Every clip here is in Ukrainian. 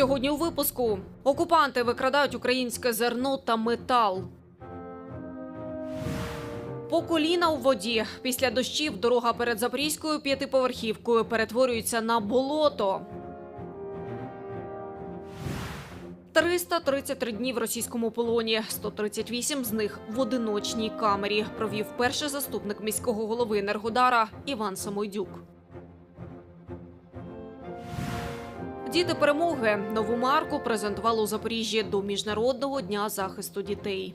Сьогодні у випуску окупанти викрадають українське зерно та метал. По коліна у воді після дощів дорога перед запорізькою п'ятиповерхівкою перетворюється на болото. 333 дні в російському полоні, 138 з них в одиночній камері. Провів перший заступник міського голови Енергодара Іван Самойдюк. Діти перемоги нову марку презентували у Запоріжжі до міжнародного дня захисту дітей.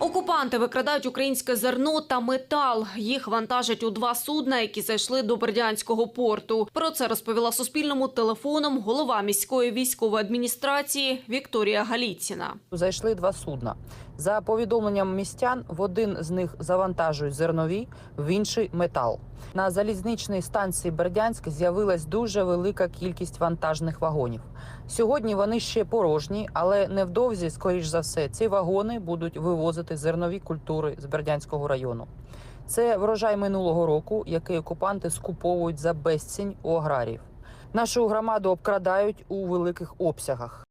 Окупанти викрадають українське зерно та метал. Їх вантажать у два судна, які зайшли до Бердянського порту. Про це розповіла Суспільному телефоном голова міської військової адміністрації Вікторія Галіціна. Зайшли два судна. За повідомленням містян, в один з них завантажують зернові, в інший метал. На залізничній станції Бердянськ з'явилась дуже велика кількість вантажних вагонів. Сьогодні вони ще порожні, але невдовзі, скоріш за все, ці вагони будуть вивозити зернові культури з Бердянського району. Це врожай минулого року, який окупанти скуповують за безцінь у аграріїв. Нашу громаду обкрадають у великих обсягах.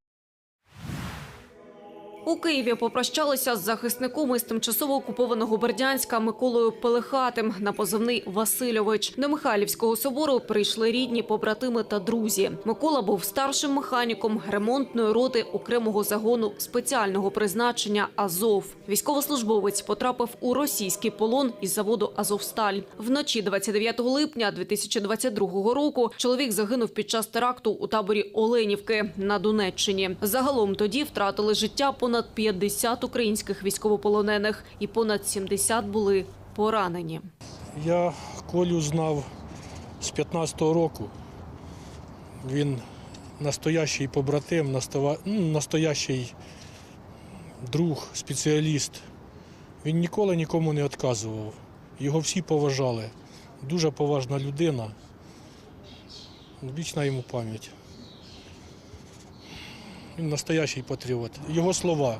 У Києві попрощалися з захисником із тимчасово окупованого Бердянська Миколою Пелехатим на позивний Васильович. До Михайлівського собору прийшли рідні, побратими та друзі. Микола був старшим механіком ремонтної роти окремого загону спеціального призначення Азов. Військовослужбовець потрапив у російський полон із заводу Азовсталь. Вночі 29 липня 2022 року чоловік загинув під час теракту у таборі Оленівки на Донеччині. Загалом тоді втратили життя понад 50 українських військовополонених і понад 70 були поранені. Я Колю знав з 15-го року. Він настоящий побратим, ну, настоящий друг, спеціаліст. Він ніколи нікому не відказував. Його всі поважали. Дуже поважна людина. Вічна йому пам'ять. Настоящий патріот. Його слова.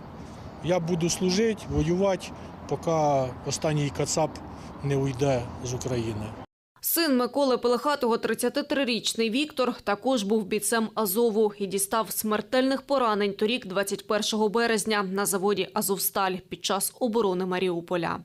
Я буду служити, воювати, поки останній кацап не уйде з України. Син Миколи Пелехатого, 33-річний Віктор, також був бійцем Азову і дістав смертельних поранень торік, 21 березня, на заводі Азовсталь під час оборони Маріуполя.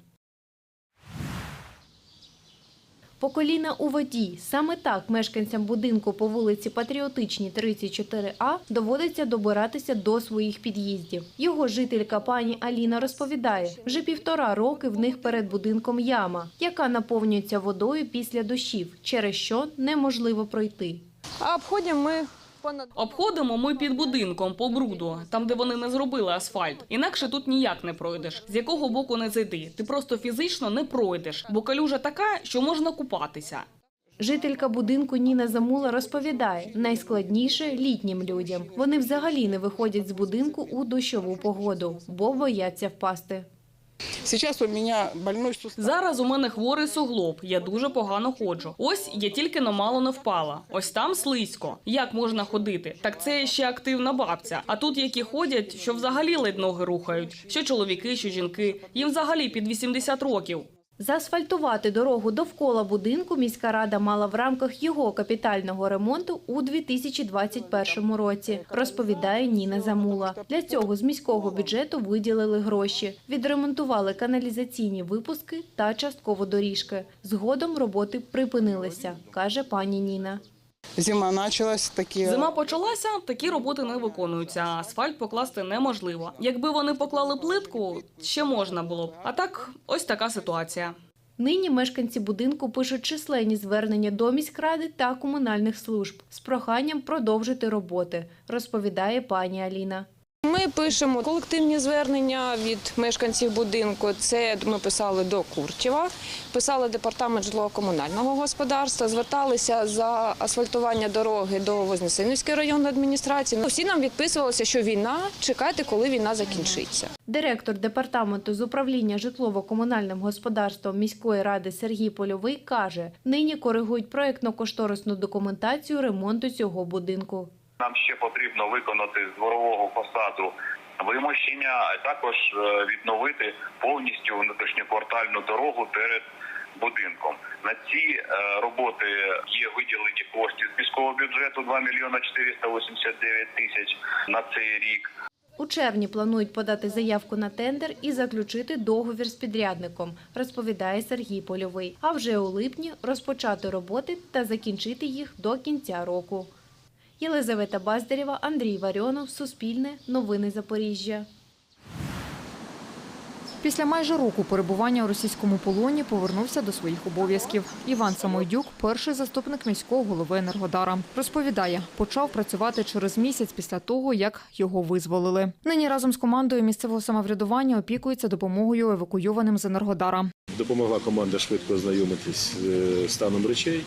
По коліна у воді. Саме так мешканцям будинку по вулиці Патріотичній 34А доводиться добиратися до своїх під'їздів. Його жителька пані Аліна розповідає, вже півтора роки в них перед будинком яма, яка наповнюється водою після дощів, через що неможливо пройти. А обходимо ми понад Обходимо ми під будинком по бруду, там де вони не зробили асфальт. Інакше тут ніяк не пройдеш. З якого боку не зайти. Ти просто фізично не пройдеш, бо калюжа така, що можна купатися. Жителька будинку Ніна Замула розповідає, найскладніше літнім людям. Вони взагалі не виходять з будинку у дощову погоду, бо бояться впасти. Зараз у мене хворий суглоб, я дуже погано ходжу. Ось я тільки но мало не впала. Ось там слизько. Як можна ходити? Так це ще активна бабця. А тут які ходять, що взагалі ледь ноги рухають. Що чоловіки, що жінки. Їм взагалі під 80 років. Заасфальтувати дорогу довкола будинку міська рада мала в рамках його капітального ремонту у 2021 році, розповідає Ніна Замула. Для цього з міського бюджету виділили гроші, відремонтували каналізаційні випуски та частково доріжки. Згодом роботи припинилися, каже пані Ніна. Зима почалась, такі Зима почалася, такі роботи не виконуються. Асфальт покласти неможливо. Якби вони поклали плитку, ще можна було б. А так, ось така ситуація. Нині мешканці будинку пишуть численні звернення до міськради та комунальних служб з проханням продовжити роботи, розповідає пані Аліна. Ми пишемо колективні звернення від мешканців будинку. Це ми писали до Куртєва, писали департамент житлово-комунального господарства, зверталися за асфальтування дороги до Вознесенівської районної адміністрації. Всі нам відписувалися, що війна, чекайте, коли війна закінчиться. Директор департаменту з управління житлово-комунальним господарством міської ради Сергій Польовий каже, нині коригують проєктно-кошторисну документацію ремонту цього будинку. Нам ще потрібно виконати з дворового фасаду вимощення, а також е, відновити повністю внутрішньоквартальну дорогу перед будинком. На ці е, роботи є виділені кошти з міського бюджету 2 мільйона 489 тисяч на цей рік. У червні планують подати заявку на тендер і заключити договір з підрядником, розповідає Сергій Польовий. А вже у липні розпочати роботи та закінчити їх до кінця року. Єлизавета Баздарєва, Андрій Варіонов, Суспільне, Новини Запоріжжя. Після майже року перебування у російському полоні повернувся до своїх обов'язків. Іван Самойдюк, перший заступник міського голови Енергодара, розповідає, почав працювати через місяць після того, як його визволили. Нині разом з командою місцевого самоврядування опікується допомогою евакуйованим з Енергодара. Допомогла команда швидко ознайомитись з е, станом речей.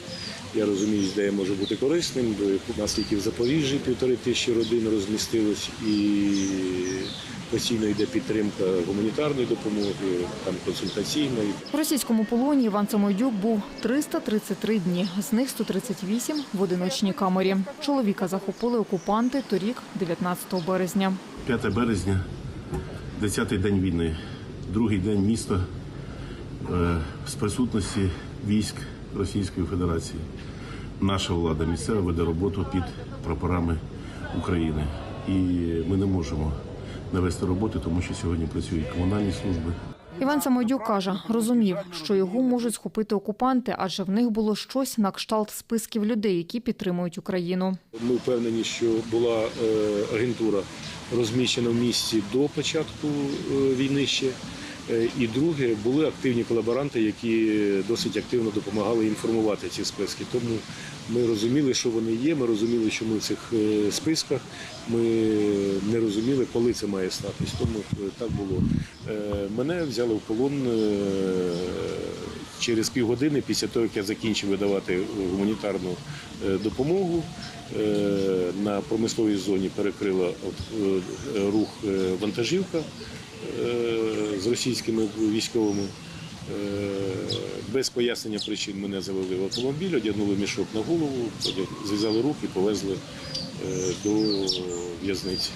Я розумію, де я можу бути корисним. бо нас тільки в Запоріжжі півтори тисячі родин розмістилось і постійно йде підтримка гуманітарної допомоги, там консультаційної. У російському полоні Іван Самойдюк був 333 дні, з них 138 в одиночній камері. Чоловіка захопили окупанти торік, 19 березня. 5 березня, 10-й день війни, другий день міста е, з присутності військ Російської Федерації. Наша влада місцева веде роботу під прапорами України. І ми не можемо навести роботи, тому що сьогодні працюють комунальні служби. Іван Самойдюк каже, розумів, що його можуть схопити окупанти, адже в них було щось на кшталт списків людей, які підтримують Україну. Ми впевнені, що була е, агентура розміщена в місті до початку е, війни ще. Е, І друге, були активні колаборанти, які досить активно допомагали інформувати ці списки. Тому ми розуміли, що вони є. Ми розуміли, що ми в цих е, списках. Ми не розуміли, коли це має статись. Тому е, так було. Мене взяли в полон через півгодини після того, як я закінчив видавати гуманітарну е, допомогу. Е, На промисловій зоні перекрила е, рух е, вантажівка е, з російськими військовими. Е, Без пояснення причин мене завели в автомобіль, одягнули мішок на голову, зв'язали руки, повезли е, до в'язниці.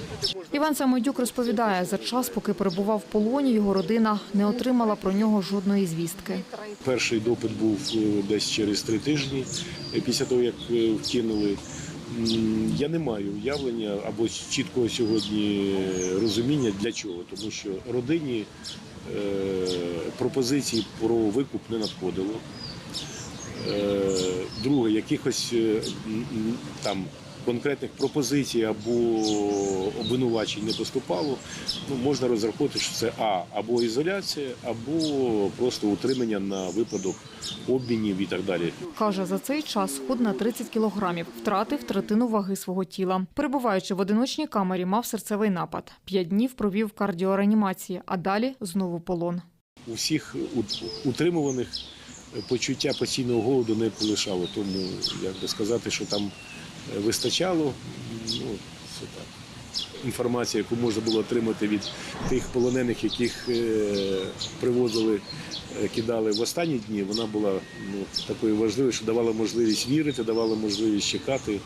Іван Самойдюк розповідає, за час, поки перебував в полоні, його родина не отримала про нього жодної звістки. Перший допит був е, десь через три тижні е, після того, як е, вкинули. Я не маю уявлення або чіткого сьогодні розуміння для чого, тому що родині пропозицій про викуп не надходило. Друге, якихось там конкретних пропозицій або обвинувачень не поступало. Ну, можна розраховувати, що це А або ізоляція, або просто утримання на випадок обмінів і так далі. Каже, за цей час схуд на 30 кілограмів, втратив третину ваги свого тіла. Перебуваючи в одиночній камері, мав серцевий напад. П'ять днів провів в кардіореанімації, а далі знову полон. У всіх утримуваних почуття постійного голоду не полишало. Тому як би сказати, що там вистачало. Ну, це так. Інформація, яку можна було отримати від тих полонених, яких е, привозили, е, кидали в останні дні, вона була ну, такою важливою, що давала можливість вірити, давала можливість чекати,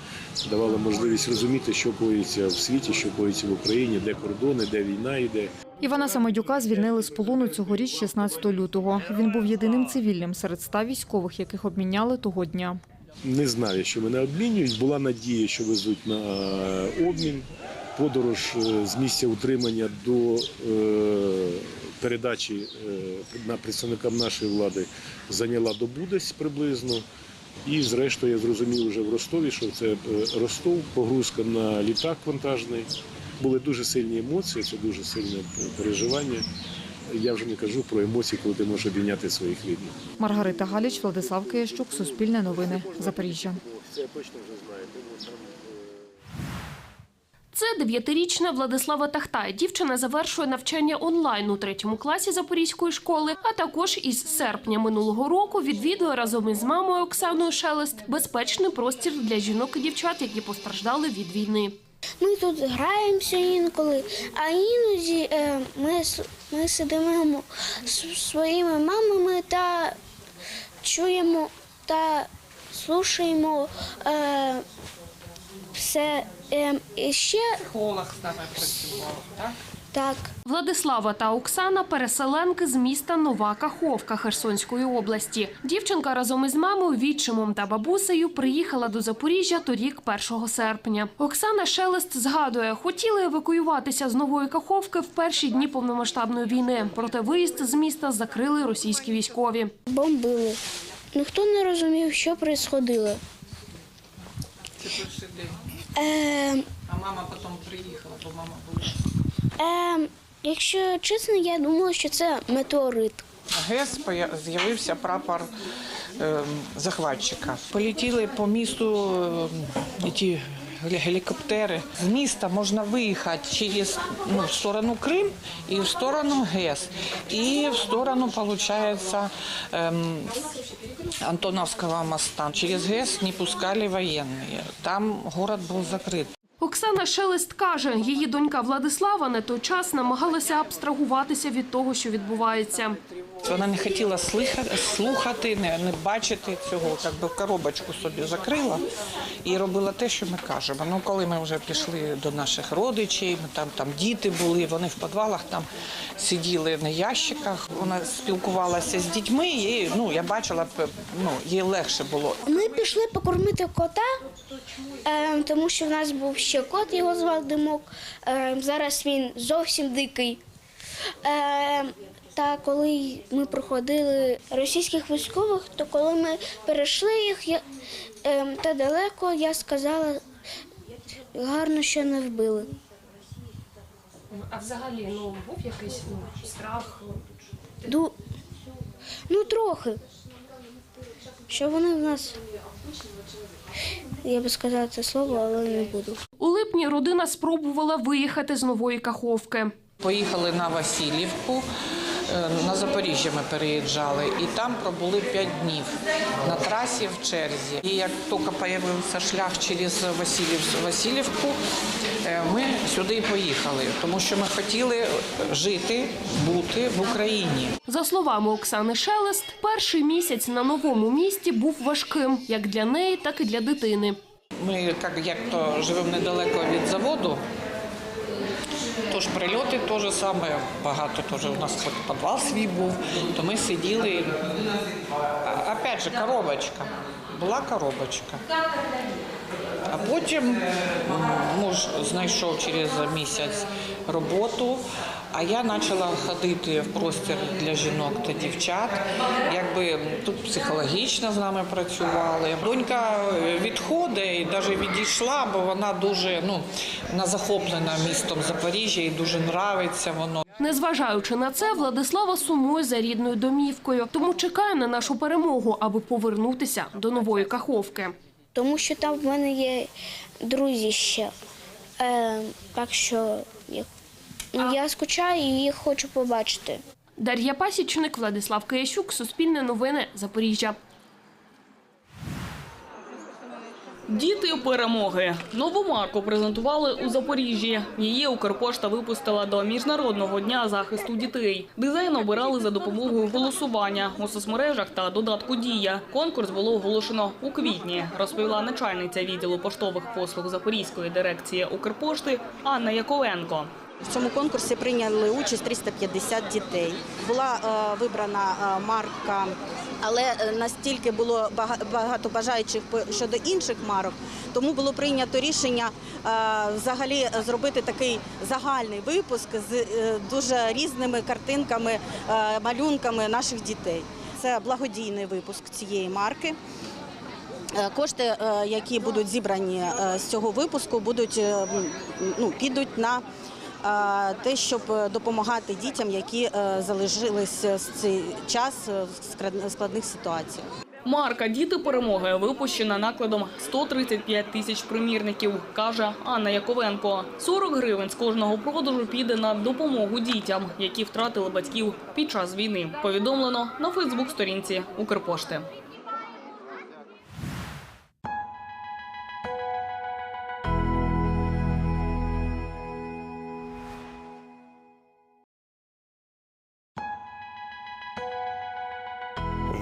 давала можливість розуміти, що коїться в світі, що коїться в Україні, де кордони, де війна йде. Івана Самодюка звільнили з полону цьогоріч 16 лютого. Він був єдиним цивільним серед ста військових, яких обміняли того дня. Не знаю, що мене обмінюють. Була надія, що везуть на обмін. Подорож е, з місця утримання до е, передачі е, на представникам нашої влади зайняла добу десь приблизно. І зрештою я зрозумів вже в Ростові, що це е, Ростов, погрузка на літак вантажний. Були дуже сильні емоції, це дуже сильне переживання. Я вже не кажу про емоції, коли ти можеш обійняти своїх рідних. Маргарита Галіч, Владислав Киящук, Суспільне новини, Запоріжжя. Це точно вже знаю. Це дев'ятирічна Владислава Тахтай. Дівчина завершує навчання онлайн у третьому класі Запорізької школи, а також із серпня минулого року відвідує разом із мамою Оксаною Шелест безпечний простір для жінок і дівчат, які постраждали від війни. Ми тут граємося інколи, а іноді е, ми, ми сидимо з своїми мамами та чуємо та слушаємо е, все. Е, ще В школах саме працював, так? Так. Владислава та Оксана переселенки з міста Нова Каховка Херсонської області. Дівчинка разом із мамою, відчимом та бабусею приїхала до Запоріжжя торік 1 серпня. Оксана Шелест згадує, хотіли евакуюватися з Нової Каховки в перші дні повномасштабної війни. Проте виїзд з міста закрили російські військові. Бомбили. Ніхто не розумів, що відбувалося. Е, А мама потім приїхала, бо мама була. Е, якщо чесно, я думала, що це метеорит. ГЕС з'явився прапор е, захватчика. Полетіли по місту е, ті гелікоптери. З міста можна виїхати через ну, в сторону Крим і в сторону ГЕС. І в сторону, виходить, ем, Антоновського моста. Через ГЕС не пускали воєнні. Там город був закрит. Оксана Шелест каже, її донька Владислава на той час намагалася абстрагуватися від того, що відбувається. Вона не хотіла слухати, не, не бачити цього, як би коробочку собі закрила і робила те, що ми кажемо. Ну, коли ми вже пішли до наших родичів, там, там діти були, вони в підвалах там сиділи на ящиках. Вона спілкувалася з дітьми, і ну, я бачила, ну, їй легше було. Ми пішли покормити кота, е, тому що в нас був ще кот, його звав Димок. Е, зараз він зовсім дикий. Та коли ми проходили російських військових, то коли ми перейшли їх я, е, та далеко, я сказала, гарно, що не вбили. А взагалі ну був якийсь страх. Ду... Ну, трохи. Що вони в нас. Я би сказала це слово, але не буду. У липні родина спробувала виїхати з нової каховки. Поїхали на Васильівку. Е, На Запоріжжя ми переїжджали і там пробули 5 днів на трасі в черзі. І як тільки з'явився шлях через Васильів, Васильівку, е, ми сюди і поїхали, тому що ми хотіли жити, бути в Україні. За словами Оксани Шелест, перший місяць на новому місті був важким як для неї, так і для дитини. Ми як, як то живемо недалеко від заводу. Тож прильоти теж саме багато теж у нас підвал свій був, то ми сиділи. Опять же, коробочка. Була коробочка. А потім муж знайшов через місяць роботу, а я почала ходити в простір для жінок та дівчат. Якби тут психологічно з нами працювали. Донька відходить і навіть відійшла, бо вона дуже ну, вона захоплена містом Запоріжжя і дуже нравиться воно. Незважаючи на це, Владислава сумує за рідною домівкою, тому чекає на нашу перемогу, аби повернутися до нової каховки. Тому що там в мене є друзі ще. Е, так що я, ну, я скучаю і їх хочу побачити. Дар'я Пасічник, Владислав Киящук, Суспільне новини, Запоріжжя. Діти перемоги. Нову марку презентували у Запоріжжі. Її Укрпошта випустила до міжнародного дня захисту дітей. Дизайн обирали за допомогою голосування у соцмережах та додатку Дія. Конкурс було оголошено у квітні, розповіла начальниця відділу поштових послуг Запорізької дирекції Укрпошти Анна Яковенко. В цьому конкурсі прийняли участь 350 дітей. Була е, вибрана е, марка, але е, настільки було багато бажаючих щодо інших марок, тому було прийнято рішення взагалі зробити такий загальний випуск з дуже різними картинками, малюнками наших дітей. Це благодійний випуск цієї марки. Кошти, які будуть зібрані з цього випуску, будуть ну, підуть на те, щоб е, допомагати дітям, які е, залишились з цей час е, в складних ситуаціях. Марка Діти перемоги випущена накладом 135 тисяч примірників, каже Анна Яковенко. 40 гривень з кожного продажу піде на допомогу дітям, які втратили батьків під час війни. Повідомлено на Фейсбук-сторінці Укрпошти.